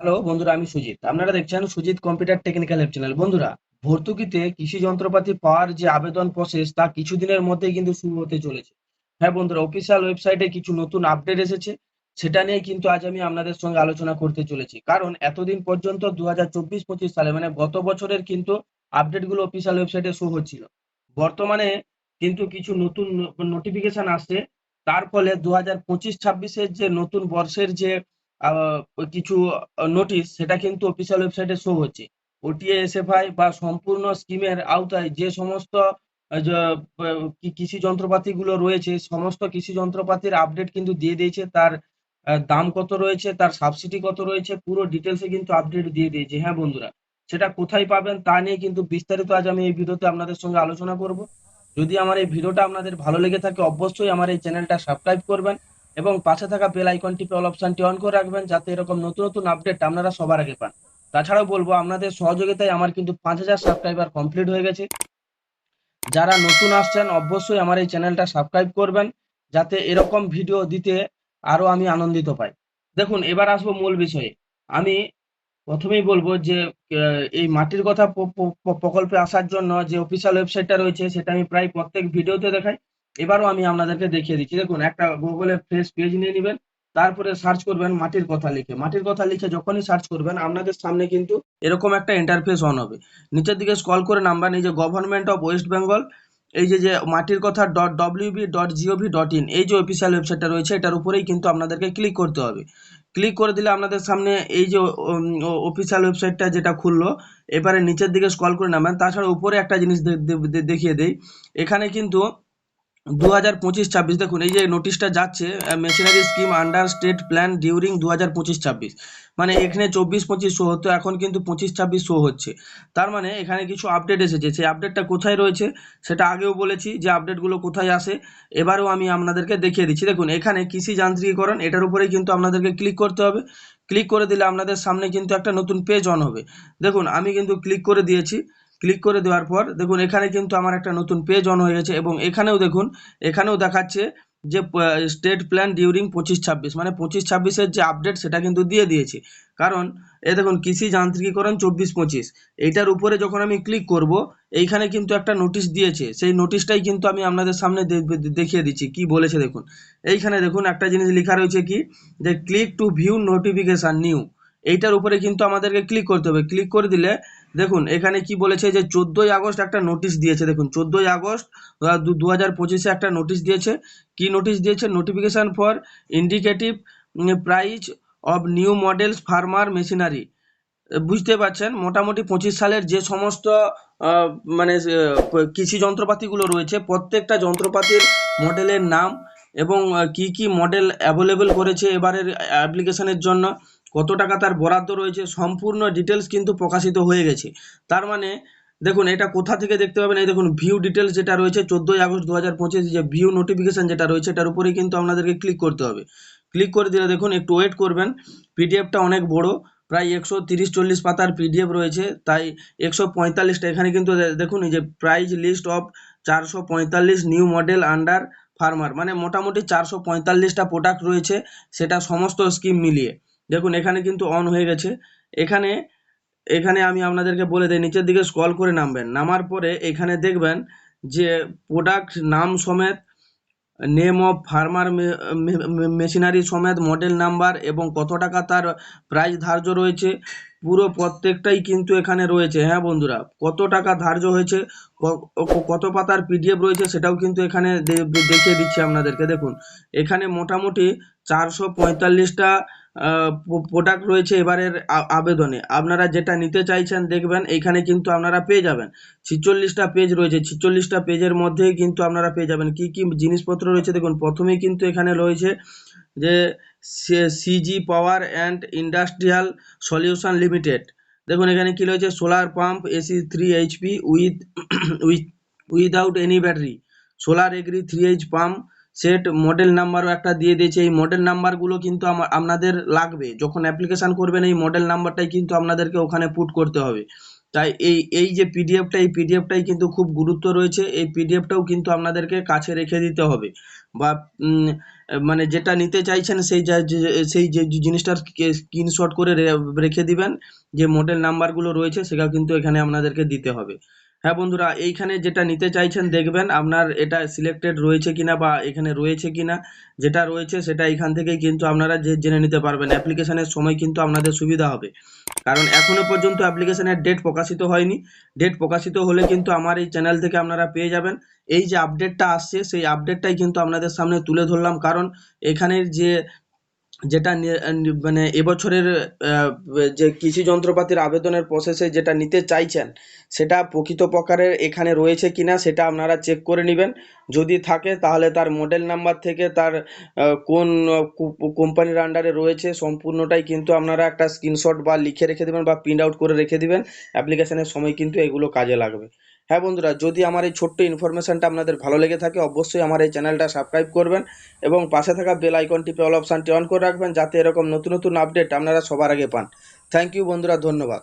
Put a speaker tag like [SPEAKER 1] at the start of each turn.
[SPEAKER 1] hello বন্ধুরা আমি সুজিত আপনারা দেখছেন Sujit computer technical app channel বন্ধুরা ভর্তুকিতে কৃষি যন্ত্রপাতি পাওয়ার যে আবেদন প্রসেস তা কিছুদিনের মধ্যেই কিন্তু শুরু হতে চলেছে হ্যাঁ বন্ধুরা অফিসিয়াল ওয়েবসাইটে কিছু নতুন আপডেট এসেছে সেটা নিয়ে কিন্তু আজ আমি আপনাদের সঙ্গে আলোচনা করতে চলেছি কারণ এতদিন পর্যন্ত দু হাজার চব্বিশ পঁচিশ সালে মানে গত বছরের কিন্তু আপডেটগুলো অফিসিয়াল ওয়েবসাইটে শো হচ্ছিল বর্তমানে কিন্তু কিছু নতুন নোটিফিকেশন আসছে তার ফলে দু হাজার পঁচিশ ছাব্বিশের যে নতুন বর্ষের যে কিছু নোটিশ সেটা কিন্তু অফিসিয়াল ওয়েবসাইটে শো হচ্ছে ওটিএ বা সম্পূর্ণ স্কিমের আওতায় যে সমস্ত কৃষি যন্ত্রপাতিগুলো রয়েছে সমস্ত কৃষি যন্ত্রপাতির আপডেট কিন্তু দিয়ে দিয়েছে তার দাম কত রয়েছে তার সাবসিডি কত রয়েছে পুরো ডিটেলসে কিন্তু আপডেট দিয়ে দিয়েছে হ্যাঁ বন্ধুরা সেটা কোথায় পাবেন তা নিয়ে কিন্তু বিস্তারিত আজ আমি এই ভিডিওতে আপনাদের সঙ্গে আলোচনা করব যদি আমার এই ভিডিওটা আপনাদের ভালো লেগে থাকে অবশ্যই আমার এই চ্যানেলটা সাবস্ক্রাইব করবেন এবং পাশে থাকা বেল আইকনটি অল অপশনটি অন করে রাখবেন যাতে এরকম নতুন নতুন আপডেট আপনারা সবার আগে পান তাছাড়াও বলবো আপনাদের সহযোগিতায় আমার কিন্তু পাঁচ হাজার সাবস্ক্রাইবার কমপ্লিট হয়ে গেছে যারা নতুন আসছেন অবশ্যই আমার এই চ্যানেলটা সাবস্ক্রাইব করবেন যাতে এরকম ভিডিও দিতে আরও আমি আনন্দিত পাই দেখুন এবার আসবো মূল বিষয়ে আমি প্রথমেই বলবো যে এই মাটির কথা প্রকল্পে আসার জন্য যে অফিসিয়াল ওয়েবসাইটটা রয়েছে সেটা আমি প্রায় প্রত্যেক ভিডিওতে দেখাই এবারও আমি আপনাদেরকে দেখিয়ে দিচ্ছি দেখুন একটা গুগলে ফেস পেজ নিয়ে নেবেন তারপরে সার্চ করবেন মাটির কথা লিখে মাটির কথা লিখে যখনই সার্চ করবেন আপনাদের সামনে কিন্তু এরকম একটা ইন্টারফেস অন হবে নিচের দিকে স্কল করে নাম্বার এই যে গভর্নমেন্ট অফ ওয়েস্ট বেঙ্গল এই যে যে মাটির কথা dot WB dot gov dot in এই যে অফিসিয়াল ওয়েবসাইটটা রয়েছে এটার উপরেই কিন্তু আপনাদেরকে ক্লিক করতে হবে ক্লিক করে দিলে আপনাদের সামনে এই যে অফিসিয়াল ওয়েবসাইটটা যেটা খুললো এবারে নিচের দিকে স্কল করে নামেন তাছাড়া উপরে একটা জিনিস দেখিয়ে দেই এখানে কিন্তু দু হাজার পঁচিশ ছাব্বিশ দেখুন এই যে নোটিশটা যাচ্ছে machinery scheme under state plan during দু হাজার পঁচিশ ছাব্বিশ মানে এখানে চব্বিশ পঁচিশ শো হতো এখন কিন্তু পঁচিশ ছাব্বিশ শো হচ্ছে তার মানে এখানে কিছু আপডেট এসেছে সেই আপডেটটা কোথায় রয়েছে সেটা আগেও বলেছি যে আপডেটগুলো কোথায় আসে এবারেও আমি আপনাদেরকে দেখিয়ে দিচ্ছি দেখুন এখানে কৃষি যান্ত্রিকীকরণ এটার উপরেই কিন্তু আপনাদেরকে ক্লিক করতে হবে ক্লিক করে দিলে আপনাদের সামনে কিন্তু একটা নতুন পেজ অন হবে দেখুন আমি কিন্তু ক্লিক করে দিয়েছি ক্লিক করে দেওয়ার পর দেখুন এখানে কিন্তু আমার একটা নতুন পেজ অন হয়ে গেছে এবং এখানেও দেখুন এখানেও দেখাচ্ছে যে স্টেট প্ল্যান ডিউরিং পঁচিশ ছাব্বিশ মানে পঁচিশ ছাব্বিশের যে আপডেট সেটা কিন্তু দিয়ে দিয়েছি কারণ এ দেখুন কৃষি যান্ত্রিকীকরণ চব্বিশ পঁচিশ এইটার উপরে যখন আমি ক্লিক করব এইখানে কিন্তু একটা নোটিশ দিয়েছে সেই নোটিশটাই কিন্তু আমি আপনাদের সামনে দেখিয়ে দিচ্ছি কি বলেছে দেখুন এইখানে দেখুন একটা জিনিস লেখা রয়েছে কি যে click to view notification new এইটার উপরে কিন্তু আমাদেরকে ক্লিক করতে হবে ক্লিক করে দিলে দেখুন এখানে কি বলেছে যে চোদ্দোই আগস্ট একটা নোটিশ দিয়েছে দেখুন চোদ্দোই আগস্ট দু হাজার পঁচিশে একটা নোটিশ দিয়েছে কি নোটিশ দিয়েছে notification for indicative price of new models farmer machinery বুঝতে পারছেন মোটামুটি পঁচিশ সালের যে সমস্ত মানে কৃষি যন্ত্রপাতিগুলো রয়েছে প্রত্যেকটা যন্ত্রপাতির মডেলের নাম এবং কি কি মডেল অ্যাভেলেবেল করেছে এবারের অ্যাপ্লিকেশনের জন্য কত টাকা তার বরাদ্দ রয়েছে সম্পূর্ণ ডিটেলস কিন্তু প্রকাশিত হয়ে গেছে তার মানে দেখুন এটা কোথা থেকে দেখতে পাবেন এই দেখুন ভিউ ডিটেলস যেটা রয়েছে চোদ্দোই আগস্ট দু হাজার যে ভিউ নোটিফিকেশান যেটা রয়েছে এটার উপরেই কিন্তু আপনাদেরকে ক্লিক করতে হবে ক্লিক করে দিলে দেখুন একটু ওয়েট করবেন পিডিএফটা অনেক বড় প্রায় একশো তিরিশ চল্লিশ পাতার পিডিএফ রয়েছে তাই একশো পঁয়তাল্লিশটা এখানে কিন্তু দেখুন এই যে প্রাইজ লিস্ট অফ চারশো পঁয়তাল্লিশ নিউ মডেল আন্ডার ফার্মার মানে মোটামুটি চারশো পঁয়তাল্লিশটা প্রোডাক্ট রয়েছে সেটা সমস্ত স্কিম মিলিয়ে দেখুন এখানে কিন্তু অন হয়ে গেছে এখানে এখানে আমি আপনাদেরকে বলে দিই নিচের দিকে স্ক্রল করে নামবেন নামার পরে এখানে দেখবেন যে প্রোডাক্ট নাম সমেত নেম অফ ফার্মার মেশিনারি সমেত মডেল নাম্বার এবং কত টাকা তার প্রাইস ধার্য রয়েছে পুরো প্রত্যেকটাই কিন্তু এখানে রয়েছে হ্যাঁ বন্ধুরা কত টাকা ধার্য হয়েছে কত পাতার পিডিএফ রয়েছে সেটাও কিন্তু এখানে দেখিয়ে দিচ্ছি আপনাদেরকে দেখুন এখানে মোটামুটি চারশো পঁয়তাল্লিশটা প্রোডাক্ট রয়েছে এবারের আবেদনে আপনারা যেটা নিতে চাইছেন দেখবেন এখানে কিন্তু আপনারা পেয়ে যাবেন ছিচল্লিশটা পেজ রয়েছে ছিচল্লিশটা পেজের মধ্যেই কিন্তু আপনারা পেয়ে যাবেন কি কি জিনিসপত্র রয়েছে দেখুন প্রথমেই কিন্তু এখানে রয়েছে যে CG power and industrial solution limited দেখুন এখানে কি রয়েছে solar pump AC three HP with with without any battery solar agri three H pump set model নাম্বারও একটা দিয়ে দিয়েছে এই মডেল নাম্বারগুলো কিন্তু আপনাদের লাগবে যখন অ্যাপ্লিকেশান করবেন এই মডেল নাম্বারটাই কিন্তু আপনাদেরকে ওখানে পুট করতে হবে তাই এই এই যে পিডিএফটা এই পিডিএফটাই কিন্তু খুব গুরুত্ব রয়েছে এই পিডিএফটাও কিন্তু আপনাদেরকে কাছে রেখে দিতে হবে বা মানে যেটা নিতে চাইছেন সেই সেই যে জিনিসটার স্ক্রিনশট করে রেখে দিবেন যে মডেল নাম্বারগুলো রয়েছে সেটা কিন্তু এখানে আপনাদেরকে দিতে হবে হ্যাঁ বন্ধুরা এইখানে যেটা নিতে চাইছেন দেখবেন আপনার এটা সিলেক্টেড রয়েছে কিনা বা এখানে রয়েছে কিনা যেটা রয়েছে সেটা এখান থেকেই কিন্তু আপনারা যে জেনে নিতে পারবেন অ্যাপ্লিকেশানের সময় কিন্তু আপনাদের সুবিধা হবে কারণ এখনও পর্যন্ত অ্যাপ্লিকেশানের ডেট প্রকাশিত হয়নি ডেট প্রকাশিত হলে কিন্তু আমার এই চ্যানেল থেকে আপনারা পেয়ে যাবেন এই যে আপডেটটা আসছে সেই আপডেটটাই কিন্তু আপনাদের সামনে তুলে ধরলাম কারণ এখানের যে যেটা মানে এবছরের যে কৃষি যন্ত্রপাতির আবেদনের প্রসেসে যেটা নিতে চাইছেন সেটা প্রকৃত প্রকারের এখানে রয়েছে কি না সেটা আপনারা চেক করে নেবেন যদি থাকে তাহলে তার মডেল নাম্বার থেকে তার কোন কোম্পানির আন্ডারে রয়েছে সম্পূর্ণটাই কিন্তু আপনারা একটা স্ক্রিনশট বা লিখে রেখে দেবেন বা প্রিন্ট আউট করে রেখে দেবেন অ্যাপ্লিকেশনের সময় কিন্তু এগুলো কাজে লাগবে হ্যাঁ বন্ধুরা যদি আমার এই ছোট্ট ইনফরমেশানটা আপনাদের ভালো লেগে থাকে অবশ্যই আমার এই চ্যানেলটা সাবস্ক্রাইব করবেন এবং পাশে থাকা বেল আইকনটি অল অপশানটি অন করে রাখবেন যাতে এরকম নতুন নতুন আপডেট আপনারা সবার আগে পান থ্যাংক ইউ বন্ধুরা ধন্যবাদ